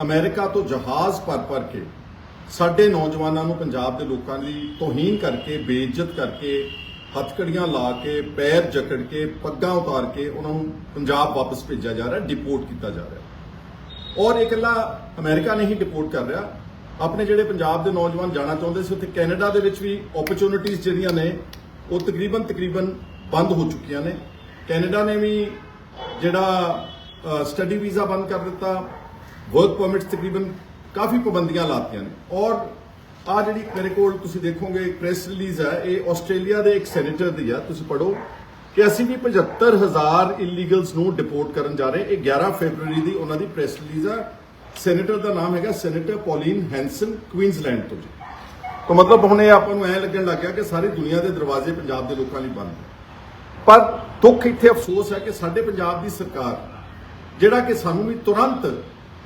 America ਤੋਂ ਜਹਾਜ਼ ਭਰ ਭਰ ਕੇ ਸਾਡੇ ਨੌਜਵਾਨਾਂ ਨੂੰ ਪੰਜਾਬ ਦੇ ਲੋਕਾਂ ਦੀ ਤੋਹੀਨ ਕਰਕੇ, ਬੇਇੱਜ਼ਤ ਕਰਕੇ, ਹੱਥਕੜੀਆਂ ਲਾ ਕੇ, ਪੈਰ ਜਕੜ ਕੇ, ਪੱਗਾਂ ਉਤਾਰ ਕੇ ਉਹਨਾਂ ਨੂੰ ਪੰਜਾਬ ਵਾਪਸ ਭੇਜਿਆ ਜਾ ਰਿਹਾ ਡਿਪੋਰਟ ਕੀਤਾ ਜਾ ਰਿਹਾ। ਔਰ ਇਹ ਇਕੱਲਾ ਅਮਰੀਕਾ ਨਹੀਂ ਡਿਪੋਰਟ ਕਰ ਰਿਹਾ। ਆਪਣੇ ਜਿਹੜੇ ਪੰਜਾਬ ਦੇ ਨੌਜਵਾਨ ਜਾਣਾ ਚਾਹੁੰਦੇ ਸੀ, ਉੱਥੇ ਕੈਨੇਡਾ ਦੇ ਵਿੱਚ ਵੀ ਓਪਰਚੁਨਿਟੀਆਂ ਜਿਹੜੀਆਂ ਨੇ, ਉਹ ਤਕਰੀਬਨ ਤਕਰੀਬਨ ਬੰਦ ਹੋ ਚੁੱਕੀਆਂ ਨੇ। ਕੈਨੇਡਾ ਨੇ ਵੀ ਜਿਹੜਾ ਸਟੱਡੀ ਵੀਜ਼ਾ ਬੰਦ ਕਰ ਦਿੱਤਾ। ਵਰਕ ਪਰਮਿਟਸ ਤਕਰੀਬਨ ਕਾਫੀ ਪਾਬੰਦੀਆਂ ਲਾਤੀਆਂ ਨੇ। ਔਰ ਆ ਜਿਹੜੀ ਮੇਰੇ ਕੋਲ ਤੁਸੀਂ ਦੇਖੋਗੇ, ਇੱਕ ਪ੍ਰੈਸ ਰਿਲੀਜ਼ ਹੈ, ਇਹ ਆਸਟ੍ਰੇਲੀਆ ਦੇ ਇੱਕ ਸੈਨੇਟਰ ਦੀ ਆ। ਤੁਸੀਂ ਪੜੋ ਕਿ ਅਸੀਂ ਵੀ 75000 ਇਲੀਗਲਸ ਨੂੰ ਡਿਪੋਰਟ ਕਰਨ ਜਾ ਰਹੇ ਇਹ 11 ਫੈਬਰੂਰੀ ਦੀ ਉਹਨਾਂ ਦੀ ਪ੍ਰੈਸ ਰਿਲੀਜ਼ ਆ। ਸੈਨੇਟਰ ਦਾ ਨਾਮ ਹੈਗਾ ਸੈਨੇਟਰ ਪੌਲੀਨ ਹੈਂਸਨ ਕੁਈਨਜ਼ਲੈਂਡ ਤੋਂ ਜੀ। ਤਾਂ ਮਤਲਬ ਹੁਣ ਇਹ ਆਪਾਂ ਨੂੰ ਐ ਲੱਗਣ ਲੱਗ ਗਿਆ ਕਿ ਸਾਰੀ ਦੁਨੀਆ ਦੇ ਦਰਵਾਜ਼ੇ ਪੰਜਾਬ ਦੇ ਲੋਕਾਂ ਲਈ ਬੰਦ ਪਰ ਦੁੱਖ ਇੱਥੇ ਅਫਸੋਸ ਹੈ ਕਿ ਸਾਡੇ ਪੰਜਾਬ ਦੀ ਸਰਕਾਰ, ਜਿਹੜਾ ਕਿ ਸਾਨੂੰ ਵੀ ਤੁਰੰਤ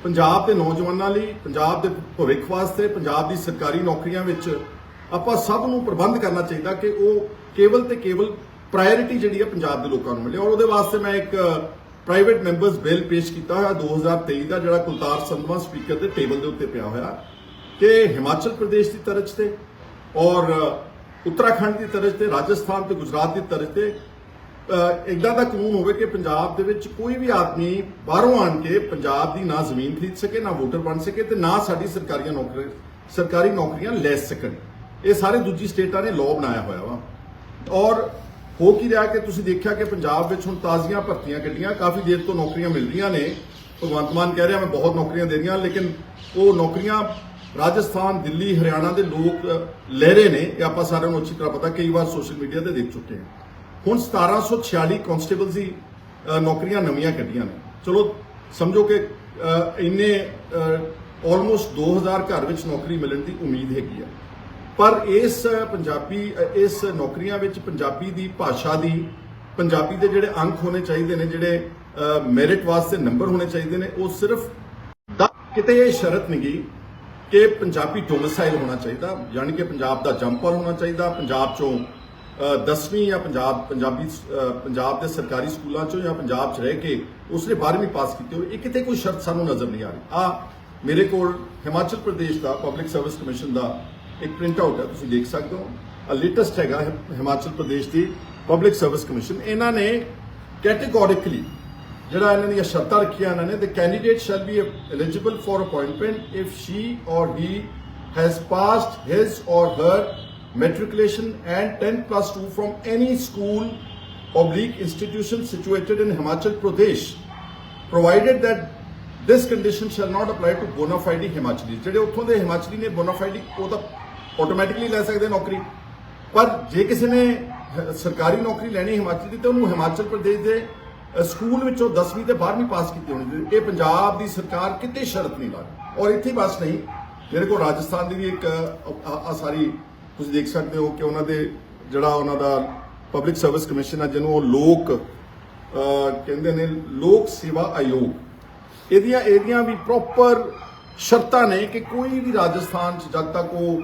ਪੰਜਾਬ ਦੇ ਨੌਜਵਾਨਾਂ ਲਈ, ਪੰਜਾਬ ਦੇ ਭਵਿੱਖ ਵਾਸਤੇ, ਪੰਜਾਬ ਦੀ ਸਰਕਾਰੀ ਨੌਕਰੀਆਂ ਵਿੱਚ ਆਪਾਂ ਸਭ ਨੂੰ ਪ੍ਰਬੰਧ ਕਰਨਾ ਚਾਹੀਦਾ ਕਿ ਉਹ ਕੇਵਲ ਤੇ ਕੇਵਲ ਪ੍ਰਾਇੋਰਟੀ ਜਿਹੜੀ ਹੈ ਪੰਜਾਬ ਦੇ ਲੋਕਾਂ ਨੂੰ ਮਿਲੇ। ਔਰ ਉਹਦੇ ਵਾਸਤੇ ਮੈਂ ਇੱਕ ਪ੍ਰਾਈਵੇਟ ਮੈਂਬਰਸ ਬਿੱਲ ਪੇਸ਼ ਕੀਤਾ ਹੋਇਆ 2023 ਦਾ, ਜਿਹੜਾ ਕੁਲਤਾਰ ਸੰਧਵਾ ਸਪੀਕਰ ਦੇ ਟੇਬਲ ਦੇ ਉੱਤੇ ਪਿਆ ਹੋਇਆ, ਕਿ ਹਿਮਾਚਲ ਪ੍ਰਦੇਸ਼ ਦੀ ਤਰਜ਼ ਤੇ ਔਰ ਉੱਤਰਾਖੰਡ ਦੀ ਤਰਜ਼ ਤੇ, ਰਾਜਸਥਾਨ ਤੇ, ਗੁਜਰਾਤ ਦੀ ਤਰਜ਼ ਤੇ ਇਦਾਂ ਦਾ ਕਾਨੂੰਨ ਹੋਵੇ ਕਿ ਪੰਜਾਬ ਦੇ ਵਿੱਚ ਕੋਈ ਵੀ ਆਦਮੀ ਬਾਹਰੋਂ ਆਣ ਕੇ ਪੰਜਾਬ ਦੀ ਨਾ ਜ਼ਮੀਨ ਖਰੀਦ ਸਕੇ, ਨਾ ਵੋਟਰ ਬਣ ਸਕੇ ਤੇ ਨਾ ਸਾਡੀ ਸਰਕਾਰੀਆਂ ਨੌਕਰੀ, ਸਰਕਾਰੀ ਨੌਕਰੀਆਂ ਲੈ ਸਕਣ। ਇਹ ਸਾਰੇ ਦੂਜੀ ਸਟੇਟਾਂ ਨੇ ਲਾਅ ਬਣਾਇਆ ਹੋਇਆ ਵਾ। ਔਰ ਹੋ ਕੀ ਰਿਹਾ ਕਿ ਤੁਸੀਂ ਦੇਖਿਆ ਕਿ ਪੰਜਾਬ ਵਿੱਚ ਹੁਣ ਤਾਜ਼ੀਆਂ ਭਰਤੀਆਂ ਕੱਢੀਆਂ, ਕਾਫੀ ਦੇਰ ਤੋਂ ਨੌਕਰੀਆਂ ਮਿਲ ਰਹੀਆਂ ਨੇ। ਭਗਵੰਤ ਮਾਨ ਕਹਿ ਰਿਹਾ, ਮੈਂ ਬਹੁਤ ਨੌਕਰੀਆਂ ਦੇ ਰਹੀਆਂ ਲੇਕਿਨ ਉਹ ਨੌਕਰੀਆਂ ਰਾਜਸਥਾਨ, ਦਿੱਲੀ, ਹਰਿਆਣਾ ਦੇ ਲੋਕ ਲੈ ਰਹੇ ਨੇ। ਇਹ ਆਪਾਂ ਸਾਰਿਆਂ ਨੂੰ ਅੱਛੀ ਤਰ੍ਹਾਂ ਪਤਾ, ਕਈ ਵਾਰ ਸੋਸ਼ਲ ਮੀਡੀਆ ਤੇ ਦੇਖ ਚੁੱਕੇ ਹਾਂ। ਹੁਣ 1746 ਕਨਸਟੇਬਲਸ ਦੀ ਅ, ਨੌਕਰੀਆਂ ਨਵੀਆਂ ਕੱਢੀਆਂ ਨੇ। ਚਲੋ ਸਮਝੋ ਕਿ ਇੰਨੇ ਆਲਮੋਸਟ 2000 ਘਰ ਵਿੱਚ ਨੌਕਰੀ ਮਿਲਣ ਦੀ ਉਮੀਦ ਹੈਗੀ ਆ। ਪਰ ਇਸ ਪੰਜਾਬੀ ਇਸ ਨੌਕਰੀਆਂ ਵਿੱਚ ਪੰਜਾਬੀ ਦੀ ਭਾਸ਼ਾ ਦੀ ਪੰਜਾਬੀ ਦੇ ਜਿਹੜੇ ਅੰਕ ਹੋਣੇ ਚਾਹੀਦੇ ਨੇ ਜਿਹੜੇ ਮੈਰਿਟ ਵਾਸਤੇ ਨੰਬਰ ਹੋਣੇ ਚਾਹੀਦੇ ਨੇ ਉਹ ਸਿਰਫ ਕਿਤੇ ਇਹ ਸ਼ਰਤ ਨਹੀਂਗੀ ਕਿ ਪੰਜਾਬੀ ਡੋਮਿਸਾਈਲ ਹੋਣਾ ਚਾਹੀਦਾ ਯਾਨੀ ਕਿ ਪੰਜਾਬ ਦਾ ਜੰਪਰ ਹੋਣਾ ਚਾਹੀਦਾ ਪੰਜਾਬ ਚੋਂ 10ਵੀਂ ਜਾਂ ਪੰਜਾਬ, ਪੰਜਾਬੀ ਪੰਜਾਬ ਦੇ ਸਰਕਾਰੀ ਸਕੂਲਾਂ ਚੋਂ ਜਾਂ ਪੰਜਾਬ 'ਚ ਰਹਿ ਕੇ ਉਸਨੇ 12ਵੀਂ ਪਾਸ ਕੀਤੀ ਹੋਵੇ, ਇਹ ਕਿਤੇ ਕੋਈ ਸ਼ਰਤ ਸਾਨੂੰ ਨਜ਼ਰ ਨਹੀਂ ਆ ਰਹੀ। ਆ, ਮੇਰੇ ਕੋਲ ਹਿਮਾਚਲ ਪ੍ਰਦੇਸ਼ ਦਾ ਪਬਲਿਕ ਸਰਵਿਸ ਕਮਿਸ਼ਨ ਦਾ ਇੱਕ ਪ੍ਰਿੰਟ ਆਊਟ ਹੈ, ਤੁਸੀਂ ਦੇਖ ਸਕਦੇ ਹੋ। ਆ ਲੇਟੈਸਟ ਹੈਗਾ ਹਿਮਾਚਲ ਪ੍ਰਦੇਸ਼ ਦੀ ਪਬਲਿਕ ਸਰਵਿਸ ਕਮਿਸ਼ਨ ਇਹਨਾਂ ਨੇ ਕੈਟੇਗੋਰਿਕਲੀ ਜਿਹੜਾ ਇਹਨਾਂ ਦੀਆਂ ਸ਼ਰਤਾਂ ਰੱਖੀਆਂ ਇਹਨਾਂ ਨੇ the candidate shall be eligible for appointment if she or he has passed his or her matriculation and 10 plus 2 from any school oblique institution situated in Himachal Pradesh provided that this condition shall not apply to bona fide Himachalis ਜਿਹੜੇ ਉੱਥੋਂ ਦੇ ਹਿਮਾਚਲੀ ਨੇ bona fide ਉਹ ਤਾਂ automatically ਲੈ ਸਕਦੇ ਨੌਕਰੀ ਪਰ ਜੇ ਕਿਸੇ ਨੇ ਹ- ਸਰਕਾਰੀ ਨੌਕਰੀ ਲੈਣੀ ਹਿਮਾਚਲ ਦੀ ਤੇ ਉਹਨੂੰ ਹਿਮਾਚਲ ਪ੍ਰਦੇਸ਼ ਦੇ ਅ, ਸਕੂਲ ਵਿੱਚੋਂ 10ਵੀਂ ਤੇ 12ਵੀਂ ਪਾਸ ਕੀਤੀ ਹੋਣੀ ਚਾਹੀਦੀ ਇਹ ਪੰਜਾਬ ਦੀ ਸਰਕਾਰ ਕਿਤੇ ਸ਼ਰਤ ਨਹੀਂ ਲਾਦੀ ਔਰ ਇੱਥੇ ਹੀ ਬਸ ਨਹੀਂ ਮੇਰੇ ਕੋਲ ਰਾਜਸਥਾਨ ਦੀ ਵੀ ਇੱਕ ਆ ਆ ਸਾਰੀ ਤੁਸੀਂ ਦੇਖ ਸਕਦੇ ਹੋ ਕਿ ਉਹਨਾਂ ਦੇ ਜਿਹੜਾ ਉਹਨਾਂ ਦਾ ਪਬਲਿਕ ਸਰਵਿਸ ਕਮਿਸ਼ਨ ਆ, ਜਿਹਨੂੰ ਉਹ ਲੋਕ ਕਹਿੰਦੇ ਨੇ ਲੋਕ ਸੇਵਾ ਆਯੋਗ। ਇਹਦੀਆਂ ਇਹਦੀਆਂ ਵੀ ਪ੍ਰੋਪਰ ਸ਼ਰਤਾਂ ਨੇ ਕਿ ਕੋਈ ਵੀ ਰਾਜਸਥਾਨ ਚ ਜਦ ਤੱਕ ਉਹ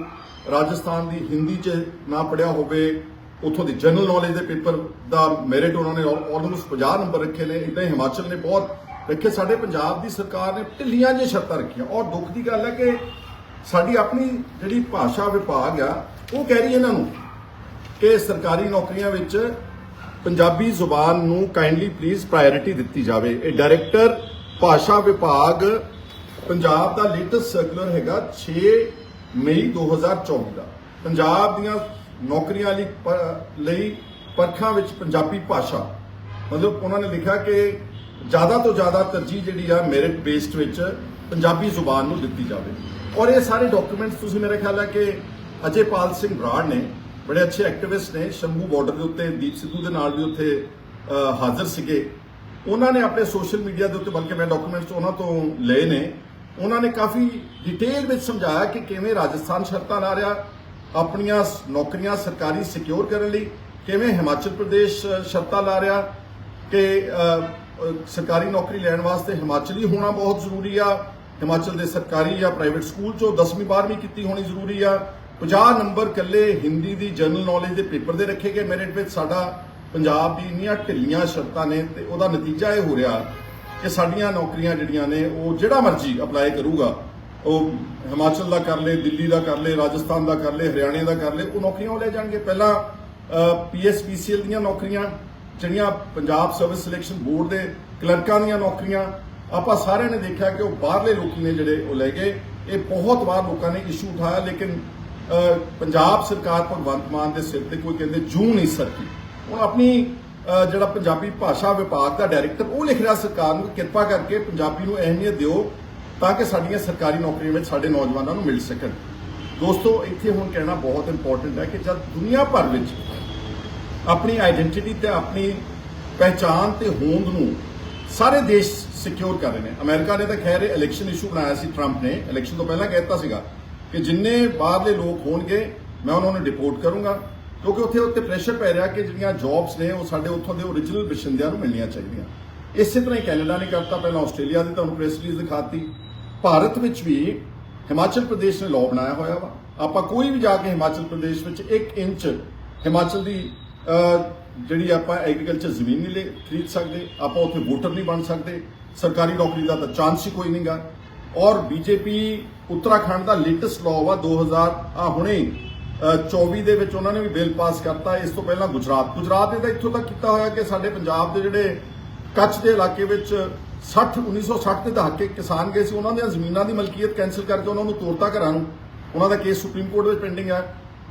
ਰਾਜਸਥਾਨ ਦੀ ਹਿੰਦੀ ਚ ਨਾ ਪੜਿਆ ਹੋਵੇ, ਉਥੋਂ ਦੀ ਜਨਰਲ ਨੌਲੇਜ ਦੇ ਪੇਪਰ ਦਾ ਮੈਰਿਟ ਉਹਨਾਂ ਨੇ ਆਲਮੋਸਟ 50 ਨੰਬਰ ਰੱਖੇ ਨੇ, ਇਦਾਂ ਹਿਮਾਚਲ ਨੇ ਬਹੁਤ ਰੱਖੇ। ਸਾਡੇ ਪੰਜਾਬ ਦੀ ਸਰਕਾਰ ਨੇ ਢਿੱਲੀਆਂ ਜਿਹੀਆਂ ਸ਼ਰਤਾਂ ਰੱਖੀਆਂ। ਔਰ ਦੁੱਖ ਦੀ ਗੱਲ ਹੈ ਕਿ ਸਾਡੀ ਆਪਣੀ ਜਿਹੜੀ ਭਾਸ਼ਾ ਵਿਭਾਗ ਆ ਉਹ ਕਹਿ ਰਹੀ ਇਹਨਾਂ ਨੂੰ ਕਿ ਸਰਕਾਰੀ ਨੌਕਰੀਆਂ ਵਿੱਚ ਪੰਜਾਬੀ ਜ਼ੁਬਾਨ ਨੂੰ ਕਾਈਂਡਲੀ ਪਲੀਜ਼ ਪ੍ਰਾਇੋਰਟੀ ਦਿੱਤੀ ਜਾਵੇ। ਇਹ ਡਾਇਰੈਕਟਰ ਭਾਸ਼ਾ ਵਿਭਾਗ ਪੰਜਾਬ ਦਾ ਲੇਟੈਸਟ ਸਰਕੂਲਰ ਹੈਗਾ 6 ਮਈ 2024 ਦਾ। ਪੰਜਾਬ ਦੀਆਂ ਨੌਕਰੀਆਂ ਲਈ ਲਈ ਪਰਖਾਂ ਵਿੱਚ ਪੰਜਾਬੀ ਭਾਸ਼ਾ। ਮਤਲਬ ਉਹਨਾਂ ਨੇ ਲਿਖਿਆ ਕਿ ਜ਼ਿਆਦਾ ਤੋਂ ਜ਼ਿਆਦਾ ਤਰਜੀਹ ਜਿਹੜੀ ਆ ਮੈਰਿਟ ਬੇਸਡ ਵਿੱਚ ਪੰਜਾਬੀ ਜ਼ੁਬਾਨ ਨੂੰ ਦਿੱਤੀ ਜਾਵੇ। ਔਰ ਇਹ ਸਾਰੇ ਡਾਕੂਮੈਂਟਸ ਤੁਸੀਂ ਮੇਰੇ ਖਿਆਲ ਹੈ ਕਿ ਅਜੇਪਾਲ ਸਿੰਘ ਬਰਾੜ ਨੇ, ਬੜੇ ਅੱਛੇ ਐਕਟਿਵਿਸਟ ਨੇ, ਸ਼ੰਭੂ ਬਾਰਡਰ ਦੇ ਉੱਤੇ, ਦੀਪ ਸਿੱਧੂ ਦੇ ਨਾਲ ਵੀ ਉੱਥੇ ਹਾਜ਼ਰ ਸੀਗੇ। ਉਹਨਾਂ ਨੇ ਆਪਣੇ ਸੋਸ਼ਲ ਮੀਡੀਆ ਦੇ ਉੱਤੇ, ਬਲਕਿ ਮੈਂ ਡਾਕੂਮੈਂਟਸ ਉਹਨਾਂ ਤੋਂ ਲਏ ਨੇ, ਉਹਨਾਂ ਨੇ ਕਾਫੀ ਡਿਟੇਲ ਵਿੱਚ ਸਮਝਾਇਆ ਕਿ ਕਿਵੇਂ ਰਾਜਸਥਾਨ ਸ਼ਰਤਾਂ ਲਾ ਰਿਹਾ, ਆਪਣੀਆਂ ਨੌਕਰੀਆਂ ਸਰਕਾਰੀ ਸਿਕਿਉਰ ਕਰਨ ਲਈ, ਕਿਵੇਂ ਹਿਮਾਚਲ ਪ੍ਰਦੇਸ਼ ਸ਼ਰਤਾਂ ਲਾ ਰਿਹਾ, ਕਿ ਸਰਕਾਰੀ ਨੌਕਰੀ ਲੈਣ ਵਾਸਤੇ ਹਿਮਾਚਲੀ ਹੋਣਾ ਬਹੁਤ ਜ਼ਰੂਰੀ ਆ, ਹਿਮਾਚਲ ਦੇ ਸਰਕਾਰੀ ਜਾਂ ਪ੍ਰਾਈਵੇਟ ਸਕੂਲ ਚੋਂ 10ਵੀਂ 12ਵੀਂ ਕੀਤੀ ਹੋਣੀ ਜ਼ਰੂਰੀ ਆ 50 ਨੰਬਰ ਕੱਲੇ ਹਿੰਦੀ ਦੀ ਜਨਰਲ ਨੌਲੇਜ ਦੇ ਪੇਪਰ ਦੇ ਰੱਖੇ ਗਏ। ਮੈਰਿਟ ਵਿੱਚ ਸਾਡਾ ਪੰਜਾਬ ਦੀ ਇੰਨੀਆਂ ਢਿੱਲੀਆਂ ਸ਼ਰਤਾਂ ਨੇ ਤੇ ਉਹਦਾ ਨਤੀਜਾ ਇਹ ਹੋ ਰਿਹਾ ਕਿ ਸਾਡੀਆਂ ਨੌਕਰੀਆਂ ਜਿਹੜੀਆਂ ਨੇ, ਉਹ ਜਿਹੜਾ ਮਰਜ਼ੀ ਅਪਲਾਈ ਕਰੂਗਾ। ਉਹ ਹਿਮਾਚਲ ਦਾ ਕਰ ਲੇ, ਦਿੱਲੀ ਦਾ ਕਰ ਲੇ, ਰਾਜਸਥਾਨ ਦਾ ਕਰ ਲੇ, ਹਰਿਆਣੇ ਦਾ ਕਰ ਲੇ, ਉਹ ਨੌਕਰੀਆਂ ਉਹ ਲੈ ਜਾਣਗੇ। ਪਹਿਲਾਂ ਪੀਐਸਪੀਸੀਐਲ ਦੀਆਂ ਨੌਕਰੀਆਂ, ਜਿਹੜੀਆਂ ਪੰਜਾਬ ਸਰਵਿਸ ਸਿਲੈਕਸ਼ਨ ਬੋਰਡ ਦੇ ਕਲਰਕਾਂ ਦੀਆਂ ਨੌਕਰੀਆਂ, ਆਪਾਂ ਸਾਰਿਆਂ ਨੇ ਦੇਖਿਆ ਕਿ ਉਹ ਬਾਹਰਲੇ ਲੋਕੀ ਨੇ ਜਿਹੜੇ ਉਹ ਲੈ ਗਏ। ਇਹ ਬਹੁਤ ਵਾਰ ਲੋਕਾਂ ਨੇ ਇਸ਼ੂ ਉਠਾਇਆ, ਲੇਕਿਨ ਪੰਜਾਬ ਸਰਕਾਰ ਭਗਵੰਤ ਮਾਨ ਦੇ ਸਿਰ ਤੇ ਕੋਈ ਕਹਿੰਦੇ ਜੂ ਨਹੀਂ ਸਰਕੀ। ਹੁਣ ਆਪਣੀ ਜਿਹੜਾ ਪੰਜਾਬੀ ਭਾਸ਼ਾ ਵਿਭਾਗ ਦਾ ਡਾਇਰੈਕਟਰ ਉਹ ਲਿਖ ਰਿਹਾ ਸਰਕਾਰ ਨੂੰ ਕਿਰਪਾ ਕਰਕੇ ਪੰਜਾਬੀ ਨੂੰ ਅਹਿਮੀਅਤ ਦਿਓ ਤਾਂ ਕਿ ਸਾਡੀਆਂ ਸਰਕਾਰੀ ਨੌਕਰੀਆਂ ਵਿੱਚ ਸਾਡੇ ਨੌਜਵਾਨਾਂ ਨੂੰ ਮਿਲ ਸਕਣ। ਦੋਸਤੋ, ਇੱਥੇ ਹੁਣ ਕਹਿਣਾ ਬਹੁਤ ਇੰਪੋਰਟੈਂਟ ਹੈ ਕਿ ਜਦ ਦੁਨੀਆ ਭਰ ਵਿੱਚ ਆਪਣੀ ਆਇਡੈਂਟੀਟੀ ਤੇ ਆਪਣੀ ਪਹਿਚਾਨ ਤੇ ਹੋਂਦ ਨੂੰ ਸਾਰੇ ਦੇਸ਼ ਸਿਕਿਉਰ ਕਰ ਰਹੇ ਨੇ, ਅਮਰੀਕਾ ਨੇ ਤਾਂ ਖੈਰ ਇਲੈਕਸ਼ਨ ਇਸ਼ੂ ਬਣਾਇਆ ਸੀ ਟਰੰਪ ਨੇ ਇਲੈਕਸ਼ਨ ਤੋਂ ਪਹਿਲਾਂ ਕਹਿਤਾ ਸੀਗਾ। ਕਿ ਜਿੰਨੇ ਬਾਹਰਲੇ ਲੋਕ ਹੋਣਗੇ, ਮੈਂ ਉਹਨਾਂ ਨੂੰ ਡਿਪੋਰਟ ਕਰੂੰਗਾ। ਕਿਉਂਕਿ ਉੱਥੇ ਉੱਤੇ ਪ੍ਰੈਸ਼ਰ ਪੈ ਰਿਹਾ ਕਿ ਜਿਹੜੀਆਂ ਜੌਬਸ ਨੇ, ਉਹ ਸਾਡੇ ਉੱਥੋਂ ਦੇ ਓਰੀਜਨਲ ਵਸਿੰਦਿਆਂ ਨੂੰ ਮਿਲਣੀਆਂ ਚਾਹੀਦੀਆਂ। ਇਸੇ ਤਰ੍ਹਾਂ ਹੀ ਕੈਨੇਡਾ ਨੇ ਕਰਤਾ, ਪਹਿਲਾਂ ਆਸਟ੍ਰੇਲੀਆ ਦੀ ਤੁਹਾਨੂੰ ਪ੍ਰੈਸ ਰਿਲੀਜ਼ ਦਿਖਾਤੀ। ਭਾਰਤ ਵਿੱਚ ਵੀ ਹਿਮਾਚਲ ਪ੍ਰਦੇਸ਼ ਨੇ ਲਾਅ ਬਣਾਇਆ ਹੋਇਆ ਵਾ। ਆਪਾਂ ਕੋਈ ਵੀ ਜਾ ਕੇ ਹਿਮਾਚਲ ਪ੍ਰਦੇਸ਼ ਵਿੱਚ 1 ਇੰਚ ਹਿਮਾਚਲ ਦੀ ਜਿਹੜੀ ਆਪਾਂ ਐਗਰੀਕਲਚਰ ਜ਼ਮੀਨ ਨਹੀਂ ਲੈ, ਖਰੀਦ ਸਕਦੇ, ਆਪਾਂ ਉੱਥੇ ਵੋਟਰ ਨਹੀਂ ਬਣ ਸਕਦੇ। ਸਰਕਾਰੀ ਨੌਕਰੀ ਦਾ ਤਾਂ ਚਾਂਸ ਹੀ ਕੋਈ ਨਹੀਂਗਾ ਔਰ ਬੀਜੇਪੀ ਉੱਤਰਾਖੰਡ ਦਾ ਲੇਟੈਸਟ ਲਾਅ ਵਾ 2000 ਆ ਹੁਣੇ 24 ਦੇ ਵਿੱਚ ਉਹਨਾਂ ਨੇ ਵੀ ਬਿੱਲ ਪਾਸ ਕਰਤਾ। ਇਸ ਤੋਂ ਪਹਿਲਾਂ ਗੁਜਰਾਤ। ਗੁਜਰਾਤ ਨੇ ਤਾਂ ਇੱਥੋਂ ਤੱਕ ਕੀਤਾ ਹੋਇਆ ਕਿ ਸਾਡੇ ਪੰਜਾਬ ਦੇ ਜਿਹੜੇ ਕੱਚ ਦੇ ਇਲਾਕੇ ਵਿੱਚ 60 1960 ਦੇ ਦਹਾਕੇ ਕਿਸਾਨ ਗਏ ਸੀ, ਉਹਨਾਂ ਦੀਆਂ ਜ਼ਮੀਨਾਂ ਦੀ ਮਲਕੀਅਤ ਕੈਨਸਲ ਕਰਕੇ ਉਹਨਾਂ ਨੂੰ ਤੋੜਤਾ ਘਰਾਂ ਨੂੰ। ਉਹਨਾਂ ਦਾ ਕੇਸ ਸੁਪਰੀਮ ਕੋਰਟ ਵਿੱਚ ਪੈਂਡਿੰਗ ਹੈ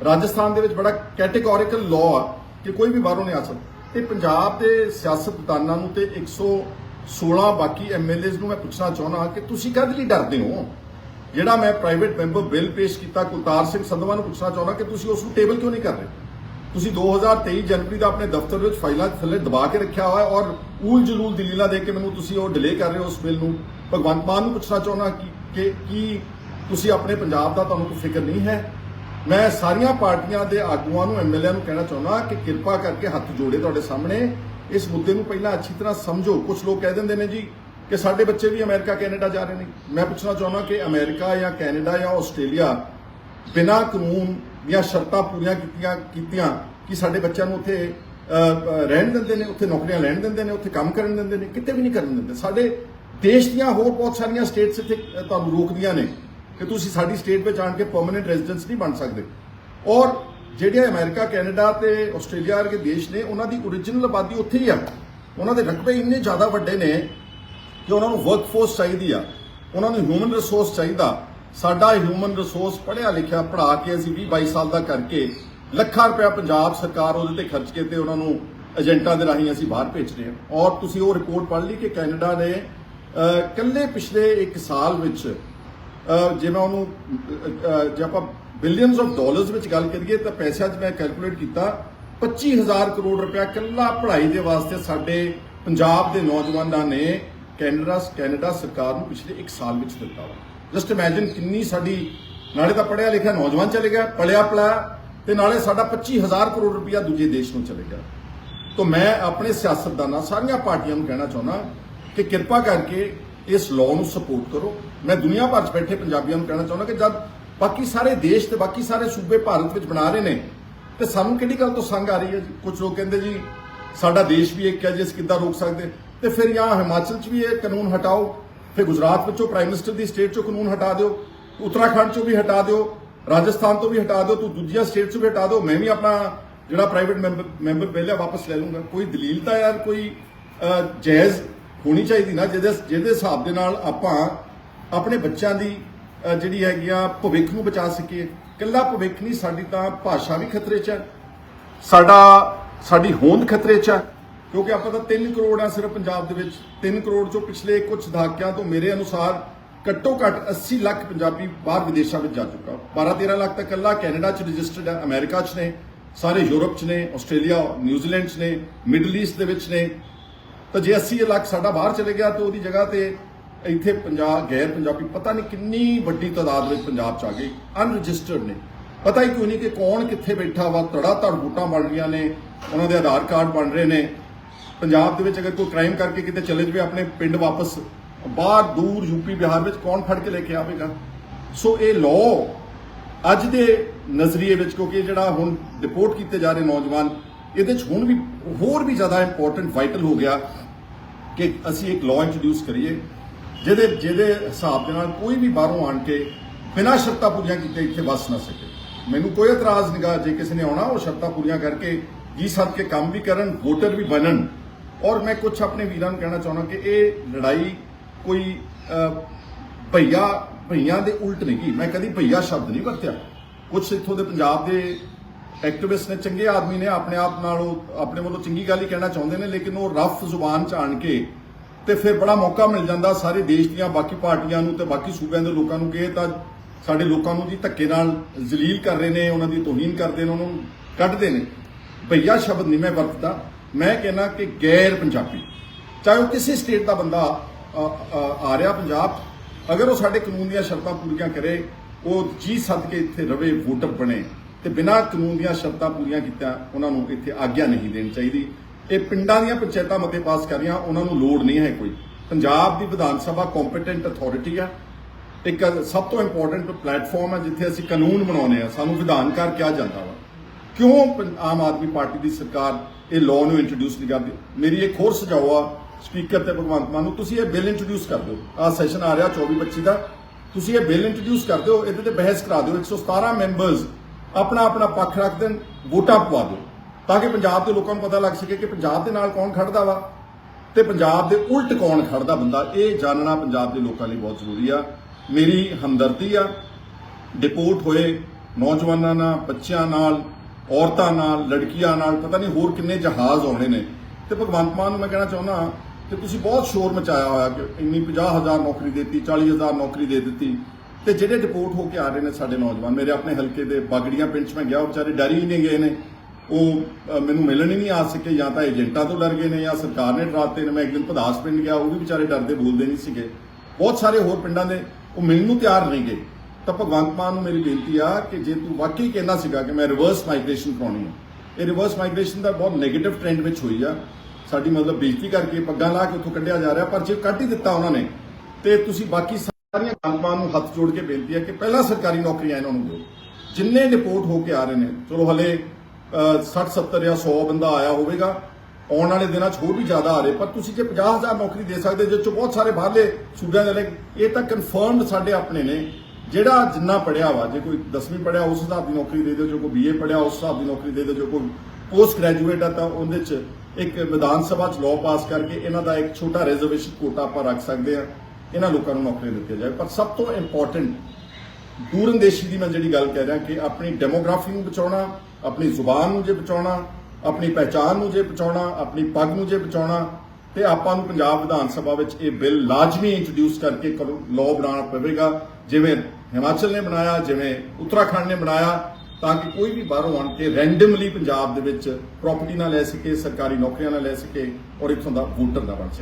ਰਾਜਸਥਾਨ ਦੇ ਵਿੱਚ ਬੜਾ ਕੈਟੇਗੋਰੀਕਲ ਲਾਅ ਆ ਕਿ ਕੋਈ ਵੀ ਬਾਹਰੋਂ ਨਹੀਂ ਆ ਸਕਦਾ। ਤੇ ਪੰਜਾਬ ਦੇ ਸਿਆਸਤਦਾਨਾਂ ਨੂੰ ਤੇ 116 ਬਾਕੀ ਐਮਐਲਏਜ਼ ਨੂੰ ਮੈਂ ਪੁੱਛਣਾ ਚਾਹੁੰਦਾ ਕਿ ਤੁਸੀਂ ਕਦ ਲਈ ਡਰਦੇ ਹੋ? ਜਿਹੜਾ ਮੈਂ ਪ੍ਰਾਈਵੇਟ ਮੈਂਬਰ ਬਿੱਲ ਪੇਸ਼ ਕੀਤਾ, ਕੁਲਤਾਰ ਸਿੰਘ ਸੰਧਵਾ ਨੂੰ ਪੁੱਛਣਾ ਚਾਹੁੰਦਾ ਕਿ ਤੁਸੀਂ ਉਸ ਨੂੰ ਟੇਬਲ ਕਿਉਂ ਨਹੀਂ ਕਰ ਰਹੇ? ਤੁਸੀਂ 2023 ਜਨਵਰੀ ਦਾ ਆਪਣੇ ਦਫ਼ਤਰ ਵਿੱਚ ਫਾਈਲਾਂ ਥੱਲੇ ਦਬਾ ਕੇ ਰੱਖਿਆ ਹੋਇਆ ਔਰ ਊਲ ਜਲੂਲ ਦਲੀਲਾਂ ਦੇ ਕੇ ਮੈਨੂੰ ਤੁਸੀਂ ਉਹ ਡਿਲੇ ਕਰ ਰਹੇ ਹੋ ਉਸ ਬਿੱਲ ਨੂੰ। ਭਗਵੰਤ ਮਾਨ ਨੂੰ ਪੁੱਛਣਾ ਚਾਹੁੰਦਾ ਕਿ, ਕੀ ਤੁਸੀਂ ਆਪਣੇ ਪੰਜਾਬ ਦਾ ਤੁਹਾਨੂੰ ਕੋਈ ਫਿਕਰ ਨਹੀਂ ਹੈ? ਮੈਂ ਸਾਰੀਆਂ ਪਾਰਟੀਆਂ ਦੇ ਆਗੂਆਂ ਨੂੰ ਐਮਐਲਏ ਨੂੰ ਕਹਿਣਾ ਚਾਹੁੰਦਾ ਕਿ ਕਿਰਪਾ ਕਰਕੇ ਹੱਥ ਜੋੜੇ ਤੁਹਾਡੇ ਸਾਹਮਣੇ। ਇਸ ਮੁੱਦੇ ਨੂੰ ਪਹਿਲਾਂ ਅੱਛੀ ਤਰ੍ਹਾਂ ਸਮਝੋ। ਕੁਝ ਲੋਕ ਕਹਿ ਦਿੰਦੇ ਨੇ ਜੀ ਕਿ ਸਾਡੇ ਬੱਚੇ ਵੀ ਅਮਰੀਕਾ, ਕੈਨੇਡਾ ਜਾ ਰਹੇ ਨੇ। ਮੈਂ ਪੁੱਛਣਾ ਚਾਹੁੰਦਾ ਕਿ ਅਮਰੀਕਾ ਜਾਂ ਕੈਨੇਡਾ ਜਾਂ ਆਸਟ੍ਰੇਲੀਆ ਬਿਨਾਂ ਕਾਨੂੰਨ ਦੀਆਂ ਸ਼ਰਤਾਂ ਪੂਰੀਆਂ ਕੀਤੀਆਂ ਕੀਤੀਆਂ ਕਿ ਸਾਡੇ ਬੱਚਿਆਂ ਨੂੰ ਉੱਥੇ ਰਹਿਣ ਦਿੰਦੇ ਨੇ, ਉੱਥੇ ਨੌਕਰੀਆਂ ਲੈਣ ਦਿੰਦੇ ਨੇ, ਉੱਥੇ ਕੰਮ ਕਰਨ ਦਿੰਦੇ ਨੇ, ਕਿਤੇ ਵੀ ਨਹੀਂ ਕਰਨ ਦਿੰਦੇ। ਸਾਡੇ ਦੇਸ਼ ਦੀਆਂ ਹੋਰ ਬਹੁਤ ਸਾਰੀਆਂ ਸਟੇਟਸ ਇੱਥੇ ਤੁਹਾਨੂੰ ਰੋਕਦੀਆਂ ਨੇ ਕਿ ਤੁਸੀਂ ਸਾਡੀ ਸਟੇਟ ਵਿੱਚ ਆਣ ਕੇ ਪਰਮਨੈਂਟ ਰੈਜ਼ੀਡੈਂਸ ਨਹੀਂ ਬਣ ਸਕਦੇ। ਔਰ ਜਿਹੜੇ ਅਮਰੀਕਾ ਕੈਨੇਡਾ ਤੇ ਆਸਟ੍ਰੇਲੀਆ ਵਰਗੇ ਦੇਸ਼ ਨੇ ਉਹਨਾਂ ਦੀ origignal ਆਬਾਦੀ ਉੱਥੇ ਹੀ ਆ। ਉਹਨਾਂ ਦੇ ਰਕਬੇ ਇੰਨੇ ਜ਼ਿਆਦਾ ਵੱਡੇ ਨੇ ਕਿ ਉਹਨਾਂ ਨੂੰ ਵਰਕਫੋਰਸ ਚਾਹੀਦੀ ਆ। ਉਹਨਾਂ ਨੂੰ ਹਿਊਮਨ ਰਿਸੋਰਸ ਚਾਹੀਦਾ। ਸਾਡਾ ਹਿਊਮਨ ਰਿਸੋਰਸ ਪੜ੍ਹਿਆ ਲਿਖਿਆ ਪੜ੍ਹਾ ਕੇ ਅਸੀਂ 20 22 ਸਾਲ ਦਾ ਕਰਕੇ ਲੱਖਾਂ ਰੁਪਇਆ ਪੰਜਾਬ ਸਰਕਾਰ ਉਹਦੇ ਤੇ ਖਰਚ ਕੇ ਤੇ ਉਹਨਾਂ ਨੂੰ ਏਜੰਟਾਂ ਦੇ ਰਾਹੀਂ ਅਸੀਂ ਬਾਹਰ ਭੇਜ ਰਹੇ ਹਾਂ। ਔਰ ਤੁਸੀਂ ਉਹ ਰਿਪੋਰਟ ਪੜ੍ਹ ਲਈ ਕਿ ਕੈਨੇਡਾ ਨੇ ਅਹ, ਇਕੱਲੇ ਪਿਛਲੇ 1 ਸਾਲ ਵਿੱਚ ਅਹ, ਜੇ ਮੈਂ ਉਹਨੂੰ ਜੇ ਆਪਾਂ ਬਿਲੀਅਨਸ ਆਫ ਡਾਲਰਸ ਵਿੱਚ ਗੱਲ ਕਰੀਏ ਤਾਂ ਪੈਸਿਆਂ 'ਚ ਮੈਂ ਕੈਲਕੂਲੇਟ ਕੀਤਾ 25000 ਕਰੋੜ ਰੁਪਇਆ ਇਕੱਲਾ ਪੜ੍ਹਾਈ ਦੇ ਵਾਸਤੇ ਸਾਡੇ ਪੰਜਾਬ ਦੇ ਨੌਜਵਾਨਾਂ ਨੇ ਕੈਨੇਡਾ ਕੈਨੇਡਾ ਸਰਕਾਰ ਨੂੰ ਪਿਛਲੇ 1 ਸਾਲ ਵਿੱਚ ਦਿੱਤਾ ਵਾ। ਜਸਟ ਇਮੇਜਿਨ ਕਿੰਨੀ ਸਾਡੀ, ਨਾਲੇ ਤਾਂ ਪੜਿਆ ਲਿਖਿਆ ਨੌਜਵਾਨ ਚਲੇ ਗਿਆ ਪੜਿਆ ਪੜਾਇਆ ਤੇ ਨਾਲੇ ਸਾਡਾ 25000 ਕਰੋੜ ਰੁਪਇਆ ਦੂਜੇ ਦੇਸ਼ ਨੂੰ ਚਲੇ ਗਿਆ। ਤੋਂ ਮੈਂ ਆਪਣੇ ਸਿਆਸਤਦਾਨਾਂ, ਸਾਰੀਆਂ ਪਾਰਟੀਆਂ ਨੂੰ ਕਹਿਣਾ ਚਾਹੁੰਦਾ ਕਿ ਕਿਰਪਾ ਕਰਕੇ ਇਸ ਲਾਅ ਨੂੰ ਸਪੋਰਟ ਕਰੋ। ਮੈਂ ਦੁਨੀਆ ਭਰ 'ਚ ਬੈਠੇ ਪੰਜਾਬੀਆਂ ਨੂੰ ਕਹਿਣਾ ਚਾਹੁੰਦਾ ਕਿ ਜਦ ਬਾਕੀ ਸਾਰੇ ਦੇਸ਼ ਤੇ ਬਾਕੀ ਸਾਰੇ ਸੂਬੇ ਭਾਰਤ ਵਿੱਚ ਬਣਾ ਰਹੇ ਨੇ। ਤੇ ਸਾਨੂੰ ਕਿਹੜੀ ਗੱਲ ਤੋਂ ਸੰਗ ਆ ਰਹੀ ਹੈ ਜੀ? ਕੁਝ ਲੋਕ ਕਹਿੰਦੇ ਜੀ, ਸਾਡਾ ਦੇਸ਼ ਵੀ ਇੱਕ ਹੈ ਜੀ ਕਿੱਦਾਂ ਰੋਕ ਸਕਦੇ? ਤੇ ਫਿਰ ਜਾਂ ਹਿਮਾਚਲ 'ਚ ਵੀ ਇਹ ਕਾਨੂੰਨ ਹਟਾਓ, ਫਿਰ ਗੁਜਰਾਤ ਵਿੱਚੋਂ ਪ੍ਰਾਈਮ ਮਿਨਿਸਟਰ ਦੀ ਸਟੇਟ 'ਚੋਂ ਕਾਨੂੰਨ ਹਟਾ ਦਿਓ, ਉੱਤਰਾਖੰਡ 'ਚੋਂ ਵੀ ਹਟਾ ਦਿਓ, ਰਾਜਸਥਾਨ ਤੋਂ ਵੀ ਹਟਾ ਦਿਓ, ਤੂੰ ਦੂਜੀਆਂ ਸਟੇਟ 'ਚੋਂ ਵੀ ਹਟਾ ਦਿਓ, ਮੈਂ ਵੀ ਆਪਣਾ ਜਿਹੜਾ ਪ੍ਰਾਈਵੇਟ ਮੈਂਬਰ ਮੈਂਬਰ ਬਿੱਲ ਵਾਪਸ ਲੈ ਲੂੰਗਾ ਕੋਈ ਦਲੀਲ ਤਾਂ ਯਾਰ, ਕੋਈ ਜਾਇਜ਼ ਹੋਣੀ ਚਾਹੀਦੀ ਨਾ, ਜਿਹਦੇ ਜਿਹਦੇ ਹਿਸਾਬ ਦੇ ਨਾਲ ਆਪਾਂ ਆਪਣੇ ਬੱਚਿਆਂ ਦੀ ਜਿਹੜੀ ਹੈਗੀ ਆ ਭਵਿੱਖ ਨੂੰ ਬਚਾ ਸਕੀਏ। ਕੱਲਾ ਭਵਿੱਖ ਨਹੀਂ, ਸਾਡੀ ਤਾਂ ਭਾਸ਼ਾ ਵੀ ਖਤਰੇ 'ਚ ਹੈ ਸਾਡਾ, ਸਾਡੀ ਹੋਂਦ ਖਤਰੇ 'ਚ ਹੈ ਕਿਉਂਕਿ ਆਪਾਂ ਤਾਂ 3 ਕਰੋੜ ਆ ਸਿਰਫ ਪੰਜਾਬ ਦੇ ਵਿੱਚ। 3 ਕਰੋੜ ਚੋਂ ਪਿਛਲੇ ਕੁਝ ਦਹਾਕਿਆਂ ਤੋਂ ਮੇਰੇ ਅਨੁਸਾਰ ਘੱਟੋ ਘੱਟ 80 ਲੱਖ ਪੰਜਾਬੀ ਬਾਹਰ ਵਿਦੇਸ਼ਾਂ ਵਿੱਚ ਜਾ ਚੁੱਕਾ। 12 13 ਲੱਖ ਤਾਂ ਕੱਲਾ ਕੈਨੇਡਾ 'ਚ ਰਜਿਸਟਰਡ ਹੈ ਅਮਰੀਕਾ 'ਚ ਨੇ, ਸਾਰੇ ਯੂਰਪ 'ਚ ਨੇ, ਆਸਟ੍ਰੇਲੀਆ, ਨਿਊਜ਼ੀਲੈਂਡ 'ਚ ਨੇ, ਮਿਡਲ ਈਸਟ ਦੇ ਵਿੱਚ ਨੇ। ਤਾਂ ਜੇ 80 ਲੱਖ ਸਾਡਾ ਬਾਹਰ ਚਲੇ ਗਿਆ ਤਾਂ ਉਹਦੀ ਜਗ੍ਹਾ ਤੇ ਇੱਥੇ ਪੰਜਾਬ, ਗੈਰ ਪੰਜਾਬੀ, ਪਤਾ ਨਹੀਂ ਕਿੰਨੀ ਵੱਡੀ ਤਾਦਾਦ ਵਿੱਚ ਪੰਜਾਬ ਚ ਆ ਗਈ ਅਨਰਜਿਸਟਰਡ ਨੇ। ਪਤਾ ਹੀ ਕਿਉਂ ਨਹੀਂ ਕਿ ਕੌਣ ਕਿੱਥੇ ਬੈਠਾ ਵਾ ਧੜਾ ਧੜ ਵੋਟਾਂ ਬਣ ਰਹੀਆਂ ਨੇ, ਉਹਨਾਂ ਦੇ ਆਧਾਰ ਕਾਰਡ ਬਣ ਰਹੇ ਨੇ। ਪੰਜਾਬ ਦੇ ਵਿੱਚ ਅਗਰ ਕੋਈ ਕ੍ਰਾਈਮ ਕਰਕੇ ਕਿਤੇ ਚਲੇ ਜਾਵੇ, ਆਪਣੇ ਪਿੰਡ ਵਾਪਸ, ਬਾਹਰ ਦੂਰ ਯੂਪੀ ਬਿਹਾਰ ਵਿੱਚ ਕੌਣ ਫੜ ਕੇ ਲੈ ਕੇ ਆਵੇਗਾ? ਸੋ ਇਹ ਲਾਅ ਅੱਜ ਦੇ ਨਜ਼ਰੀਏ ਵਿੱਚ, ਕਿਉਂਕਿ ਜਿਹੜਾ ਹੁਣ ਡਿਪੋਰਟ ਕੀਤੇ ਜਾ ਰਹੇ ਨੌਜਵਾਨ, ਇਹਦੇ ਚ ਹੁਣ ਵੀ ਹੋਰ ਵੀ ਜ਼ਿਆਦਾ ਇੰਪੋਰਟੈਂਟ ਵਾਈਟਲ ਹੋ ਗਿਆ ਕਿ ਅਸੀਂ ਇੱਕ ਲਾਅ ਇੰਟਰੋਡਿਊਸ ਕਰੀਏ। ਜਿਹਦੇ ਜਿਹਦੇ ਹਿਸਾਬ ਦੇ ਨਾਲ ਕੋਈ ਵੀ ਬਾਹਰੋਂ ਆਣ ਕੇ ਬਿਨਾਂ ਸ਼ਰਤਾਂ ਪੂਰੀਆਂ ਕੀਤੇ ਇੱਥੇ ਵਸ ਨਾ ਸਕੇ। ਮੈਨੂੰ ਕੋਈ ਇਤਰਾਜ਼ ਨਹੀਂਗਾ ਜੇ ਕਿਸੇ ਨੇ ਆਉਣਾ ਉਹ ਸ਼ਰਤਾਂ ਪੂਰੀਆਂ ਕਰਕੇ ਜੀ ਸੱਦ ਕੇ ਕੰਮ ਵੀ ਕਰਨ ਵੋਟਰ ਵੀ ਬਣਨ। ਔਰ ਮੈਂ ਕੁਝ ਆਪਣੇ ਵੀਰਾਂ ਨੂੰ ਕਹਿਣਾ ਚਾਹੁੰਦਾ ਕਿ ਇਹ ਲੜਾਈ ਕੋਈ ਅਹ, ਭਈਆ ਭਈਆਂ ਦੇ ਉਲਟ ਨਹੀਂ ਗੀ ਮੈਂ ਕਦੀ ਭਈਆ ਸ਼ਬਦ ਨਹੀਂ ਵਰਤਿਆ। ਕੁਝ ਇੱਥੋਂ ਦੇ ਪੰਜਾਬ ਦੇ ਐਕਟਿਵਿਸਟ ਨੇ ਚੰਗੇ ਆਦਮੀ ਨੇ ਆਪਣੇ ਆਪ ਨਾਲ ਉਹ ਆਪਣੇ ਵੱਲੋਂ ਚੰਗੀ ਗੱਲ ਹੀ ਕਹਿਣਾ ਚਾਹੁੰਦੇ ਨੇ ਲੇਕਿਨ ਉਹ ਰਫ ਜ਼ੁਬਾਨ ਚ ਆਣ ਕੇ ਤੇ ਫਿਰ ਬੜਾ ਮੌਕਾ ਮਿਲ ਜਾਂਦਾ ਸਾਰੇ ਦੇਸ਼ ਦੀਆਂ, ਬਾਕੀ ਪਾਰਟੀਆਂ ਨੂੰ ਤੇ ਬਾਕੀ ਸੂਬਿਆਂ ਦੇ ਲੋਕਾਂ ਨੂੰ ਕਿ ਇਹ ਤਾਂ ਸਾਡੇ ਲੋਕਾਂ ਨੂੰ ਜੀ ਧੱਕੇ ਨਾਲ ਜ਼ਲੀਲ ਕਰ ਰਹੇ ਨੇ, ਉਹਨਾਂ ਦੀ ਤੋਹੀਨ ਕਰਦੇ ਨੇ, ਉਹਨਾਂ ਨੂੰ ਕੱਢਦੇ ਨੇ। ਭਈਆ ਸ਼ਬਦ ਨਹੀਂ ਮੈਂ ਵਰਤਦਾ। ਮੈਂ ਕਹਿੰਦਾ ਕਿ ਗੈਰ ਪੰਜਾਬੀ, ਚਾਹੇ ਉਹ ਕਿਸੇ ਸਟੇਟ ਦਾ ਬੰਦਾ ਆ ਰਿਹਾ ਪੰਜਾਬ, ਅਗਰ ਉਹ ਸਾਡੇ ਕਾਨੂੰਨ ਦੀਆਂ ਸ਼ਰਤਾਂ ਪੂਰੀਆਂ ਕਰੇ, ਉਹ ਜੀ ਸੱਦ ਕੇ ਇੱਥੇ ਰਵੇ, ਵੋਟਰ ਬਣੇ, ਤੇ ਬਿਨਾਂ ਕਾਨੂੰਨ ਦੀਆਂ ਸ਼ਰਤਾਂ ਪੂਰੀਆਂ ਕੀਤਾ ਉਹਨਾਂ ਨੂੰ ਇੱਥੇ ਆਗਿਆ ਨਹੀਂ ਦੇਣੀ ਚਾਹੀਦੀ। ਇਹ ਪਿੰਡਾਂ ਦੀਆਂ ਪੰਚਾਇਤਾਂ ਮਤੇ ਪਾਸ ਕਰ ਰਹੀਆਂ, ਉਹਨਾਂ ਨੂੰ ਲੋੜ ਨਹੀਂ ਹੈ ਕੋਈ। ਪੰਜਾਬ ਦੀ ਵਿਧਾਨ ਸਭਾ ਕੰਪੀਟੈਂਟ ਅਥਾਰਟੀ ਆ। ਇੱਕ ਸਭ ਤੋਂ ਇੰਪੋਰਟੈਂਟ ਪਲੇਟਫਾਰਮ ਹੈ ਜਿੱਥੇ ਅਸੀਂ ਕਾਨੂੰਨ ਬਣਾਉਂਦੇ ਆ ਸਾਨੂੰ ਵਿਧਾਨਕਾਰ ਕਿਹਾ ਜਾਂਦਾ ਵਾ। ਕਿਉਂ ਪੰ- ਆਮ ਆਦਮੀ ਪਾਰਟੀ ਦੀ ਸਰਕਾਰ ਇਹ ਲਾਅ ਨੂੰ ਇੰਟਰੋਡਿਊਸ ਨਹੀਂ ਕਰਦੀ? ਮੇਰੀ ਇੱਕ ਹੋਰ ਸੁਝਾਅ ਆ ਸਪੀਕਰ ਤੇ ਭਗਵੰਤ ਮਾਨ ਨੂੰ, ਤੁਸੀਂ ਇਹ ਬਿੱਲ ਇੰਟਰੋਡਿਊਸ ਕਰ ਦਿਓ। ਆ ਸੈਸ਼ਨ ਆ ਰਿਹਾ 24 25 ਦਾ। ਤੁਸੀਂ ਇਹ ਬਿੱਲ ਇੰਟਰੋਡਿਊਸ ਕਰ ਦਿਓ, ਇਹਦੇ ਤੇ ਬਹਿਸ ਕਰਾ ਦਿਓ। 117 ਮੈਂਬਰਸ ਆਪਣਾ ਆਪਣਾ ਪੱਖ ਰੱਖ ਦੇਣ, ਵੋਟਾਂ ਪਵਾ ਦਿਓ। ਤਾਂ ਕਿ ਪੰਜਾਬ ਦੇ ਲੋਕਾਂ ਨੂੰ ਪਤਾ ਲੱਗ ਸਕੇ ਕਿ ਪੰਜਾਬ ਦੇ ਨਾਲ ਕੌਣ ਖੜਦਾ ਵਾ ਤੇ ਪੰਜਾਬ ਦੇ ਉਲਟ ਕੌਣ ਖੜਦਾ ਬੰਦਾ, ਇਹ ਜਾਣਨਾ ਪੰਜਾਬ ਦੇ ਲੋਕਾਂ ਲਈ ਬਹੁਤ ਜ਼ਰੂਰੀ ਆ। ਮੇਰੀ ਹਮਦਰਦੀ ਆ ਡਿਪੋਰਟ ਹੋਏ ਨੌਜਵਾਨਾਂ ਨਾਲ, ਬੱਚਿਆਂ ਨਾਲ, ਔਰਤਾਂ ਨਾਲ, ਲੜਕੀਆਂ ਨਾਲ, ਪਤਾ ਨਹੀਂ ਹੋਰ ਕਿੰਨੇ ਜਹਾਜ਼ ਆਉਣੇ ਨੇ। ਤੇ ਭਗਵੰਤ ਮਾਨ ਨੂੰ ਮੈਂ ਕਹਿਣਾ ਚਾਹੁੰਦਾ ਕਿ ਤੁਸੀਂ ਬਹੁਤ ਸ਼ੋਰ ਮਚਾਇਆ ਹੋਇਆ ਕਿ ਇੰਨੀ 50000 ਨੌਕਰੀ ਦਿੱਤੀ 40000 ਨੌਕਰੀ ਦੇ ਦਿੱਤੀ ਤੇ ਜਿਹੜੇ ਡਿਪੋਰਟ ਹੋ ਕੇ ਆ ਰਹੇ ਨੇ ਸਾਡੇ ਨੌਜਵਾਨ, ਮੇਰੇ ਆਪਣੇ ਹਲਕੇ ਦੇ ਬਾਗੜੀਆਂ ਪਿੰਡ 'ਚ ਮੈਂ ਗਿਆ ਵਿਚਾਰੇ ਡਰ ਹੀ ਨਹੀਂ ਗਏ ਨੇ। ਉਹ ਅ, ਮੈਨੂੰ ਮਿਲਣ ਹੀ ਨਹੀਂ ਆ ਸਕੇ ਜਾਂ ਤਾਂ ਏਜੰਟਾਂ ਤੋਂ ਡਰ ਗਏ ਨੇ ਜਾਂ ਸਰਕਾਰ ਨੇ ਡਰਾਤੇ ਨੇ। ਮੈਂ ਇੱਕ ਦਿਨ ਪਧਾਸ ਪਿੰਡ ਗਿਆ ਉਹ ਵੀ ਵਿਚਾਰੇ ਡਰਦੇ ਬੋਲਦੇ ਨਹੀਂ ਸੀਗੇ। ਬਹੁਤ ਸਾਰੇ ਹੋਰ ਪਿੰਡਾਂ ਦੇ ਉਹ ਮਿਲਣ ਨੂੰ ਤਿਆਰ ਨਹੀਂ ਗਏ। ਤਾਂ ਭਗਵੰਤ ਮਾਨ ਨੂੰ ਮੇਰੀ ਬੇਨਤੀ ਆ ਕਿ ਜੇ ਤੂੰ ਵਾਕਈ ਕਹਿੰਦਾ ਸੀਗਾ ਕਿ ਮੈਂ ਰਿਵਰਸ ਮਾਈਗ੍ਰੇਸ਼ਨ ਕਰਾਉਣੀ ਹੈ ਇਹ ਰਿਵਰਸ ਮਾਈਗ੍ਰੇਸ਼ਨ ਦਾ ਬਹੁਤ ਨੈਗੇਟਿਵ ਟ੍ਰੈਂਡ ਵਿੱਚ ਹੋਈ ਆ। ਸਾਡੀ ਮਤਲਬ ਬੇਇੱਜ਼ਤੀ ਕਰਕੇ ਪੱਗਾਂ ਲਾ ਕੇ ਉੱਥੋਂ ਕੱਢਿਆ ਜਾ ਰਿਹਾ ਪਰ ਜੇ ਕੱਢ ਹੀ ਦਿੱਤਾ ਉਹਨਾਂ ਨੇ ਤੇ ਤੁਸੀਂ ਬਾਕੀ ਸਾਰੀਆਂ ਕੰਪਨੀਆਂ ਨੂੰ ਹੱਥ ਜੋੜ ਕੇ ਬੇਨਤੀ ਹੈ ਕਿ ਪਹਿਲਾਂ ਸਰਕਾਰੀ ਨੌਕਰੀਆਂ ਇਹਨਾਂ ਨੂੰ ਦਿਓ। ਜਿੰਨੇ ਰਿਪੋਰਟ ਹੋ ਕੇ ਆ ਰਹੇ ਨੇ ਚਲੋ ਹਲੇ 60 70 ਜਾਂ 100 ਬੰਦਾ ਆਇਆ ਹੋਵੇਗਾ। ਆਉਣ ਵਾਲੇ ਦਿਨਾਂ 'ਚ ਹੋਰ ਵੀ ਜ਼ਿਆਦਾ ਆ ਰਹੇ। ਪਰ ਤੁਸੀਂ ਜੇ 50000 ਨੌਕਰੀ ਦੇ ਸਕਦੇ, ਜਿਸ 'ਚੋਂ ਬਹੁਤ ਸਾਰੇ ਬਾਹਰਲੇ ਸੂਬਿਆਂ ਦੇ ਨੇ ਇਹ ਤਾਂ ਕਨਫਰਮਡ ਸਾਡੇ ਆਪਣੇ ਨੇ। ਜਿਹੜਾ ਜਿੰਨਾ ਪੜਿਆ ਵਾ, ਜੇ ਕੋਈ 10ਵੀਂ ਪੜਿਆ ਉਸ ਹਿਸਾਬ ਦੀ ਨੌਕਰੀ ਦੇ ਦਿਓ। ਜੋ ਕੋਈ ਬੀਏ ਪੜਿਆ ਉਸ ਹਿਸਾਬ ਦੀ ਨੌਕਰੀ ਦੇ ਦਿਓ। ਜੋ ਕੋਈ ਪੋਸਟ ਗ੍ਰੈਜੂਏਟ ਆ, ਤਾਂ ਉਹਦੇ 'ਚ ਇੱਕ ਵਿਧਾਨ ਸਭਾ 'ਚ ਲਾਅ ਪਾਸ ਕਰਕੇ ਇਹਨਾਂ ਦਾ ਇੱਕ ਛੋਟਾ ਰਿਜ਼ਰਵੇਸ਼ਨ ਕੋਟਾ ਆਪਾਂ ਰੱਖ ਸਕਦੇ ਆ ਇਹਨਾਂ ਲੋਕਾਂ ਨੂੰ ਨੌਕਰੀ ਦਿੱਤੀ ਜਾਵੇ। ਪਰ ਸਭ ਤੋਂ ਇੰਪੋਰਟੈਂਟ ਦੂਰੰਦੇਸ਼ੀ ਦੀ ਮੈਂ ਜਿਹੜੀ ਗੱਲ ਕਹਿ ਰਿਹਾ ਕਿ ਆਪਣੀ ਡੈਮੋਗ੍ਰਾਫੀ ਨੂੰ ਬਚਾਉਣਾ, ਆਪਣੀ ਜ਼ੁਬਾਨ ਨੂੰ ਜੇ ਬਚਾਉਣਾ, ਆਪਣੀ ਪਹਿਚਾਨ ਨੂੰ ਜੇ ਬਚਾਉਣਾ, ਆਪਣੀ ਪੱਗ ਨੂੰ ਜੇ ਬਚਾਉਣਾ, ਤੇ ਆਪਾਂ ਨੂੰ ਪੰਜਾਬ ਵਿਧਾਨ ਸਭਾ ਵਿੱਚ ਇਹ ਬਿੱਲ ਲਾਜ਼ਮੀ ਇੰਟਰੋਡਿਊਸ ਕਰਕੇ ਲਾਅ ਬਣਾਉਣਾ ਪਵੇਗਾ, ਜਿਵੇਂ ਹਿਮਾਚਲ ਨੇ ਬਣਾਇਆ, ਜਿਵੇਂ ਉੱਤਰਾਖੰਡ ਨੇ ਬਣਾਇਆ, ਤਾਂ ਕਿ ਕੋਈ ਵੀ ਬਾਹਰੋਂ ਆਣ ਕੇ ਰੈਂਡਮਲੀ ਪੰਜਾਬ ਦੇ ਵਿੱਚ ਪ੍ਰਾਪਰਟੀ ਨਾ ਲੈ ਸਕੇ, ਸਰਕਾਰੀ ਨੌਕਰੀਆਂ ਨਾ ਲੈ ਸਕੇ, ਔਰ ਇੱਥੋਂ ਦਾ ਵੋਟਰ ਨਾ ਬਣ ਸਕੇ।